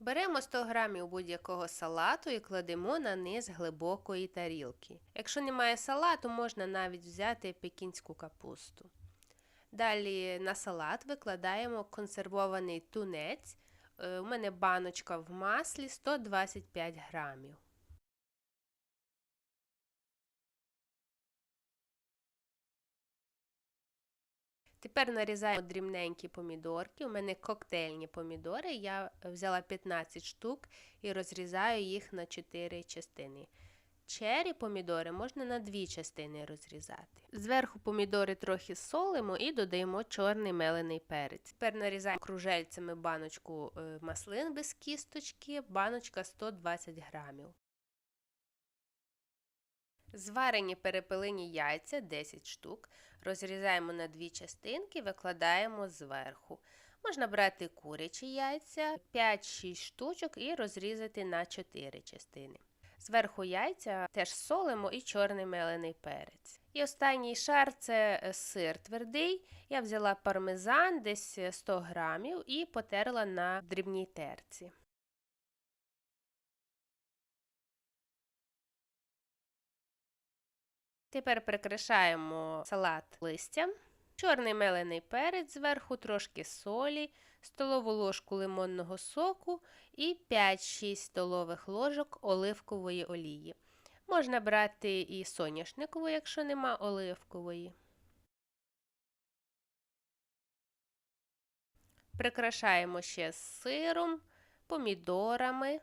Беремо 100 грамів будь-якого салату і кладемо на низ глибокої тарілки. Якщо немає салату, можна навіть взяти пекінську капусту. Далі на салат викладаємо консервований тунець. Е, У мене баночка в маслі 125 грамів. Тепер нарізаємо дрібненькі помідорки. У мене коктейльні помідори. Я взяла 15 штук і розрізаю їх на 4 частини. Чері помідори можна на дві частини розрізати. Зверху помідори трохи солимо і додаємо чорний мелений перець. Тепер нарізаємо кружельцями баночку е, маслин без кісточки, баночка 120 грамів. Зварені перепелині яйця 10 штук. Розрізаємо на дві частинки, викладаємо зверху. Можна брати курячі яйця 5-6 штучок і розрізати на 4 частини. Зверху яйця теж солимо і чорний мелений перець. І останній шар це е, сир твердий. Я взяла пармезан десь 100 грамів і потерла на дрібній терці. Тепер прикрашаємо салат листям. Чорний мелений перець зверху, трошки солі, столову ложку лимонного соку і 5-6 столових ложок оливкової олії. Можна брати і соняшникову, якщо нема оливкової. Прикрашаємо ще сиром, помідорами.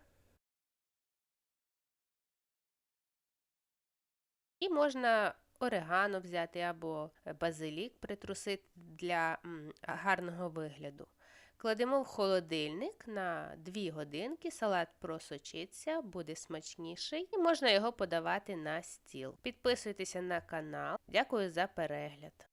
І можна орегано взяти або базилік притрусити для гарного вигляду. Кладемо в холодильник на 2 годинки, салат просочиться, буде смачніший і можна його подавати на стіл. Підписуйтеся на канал. Дякую за перегляд.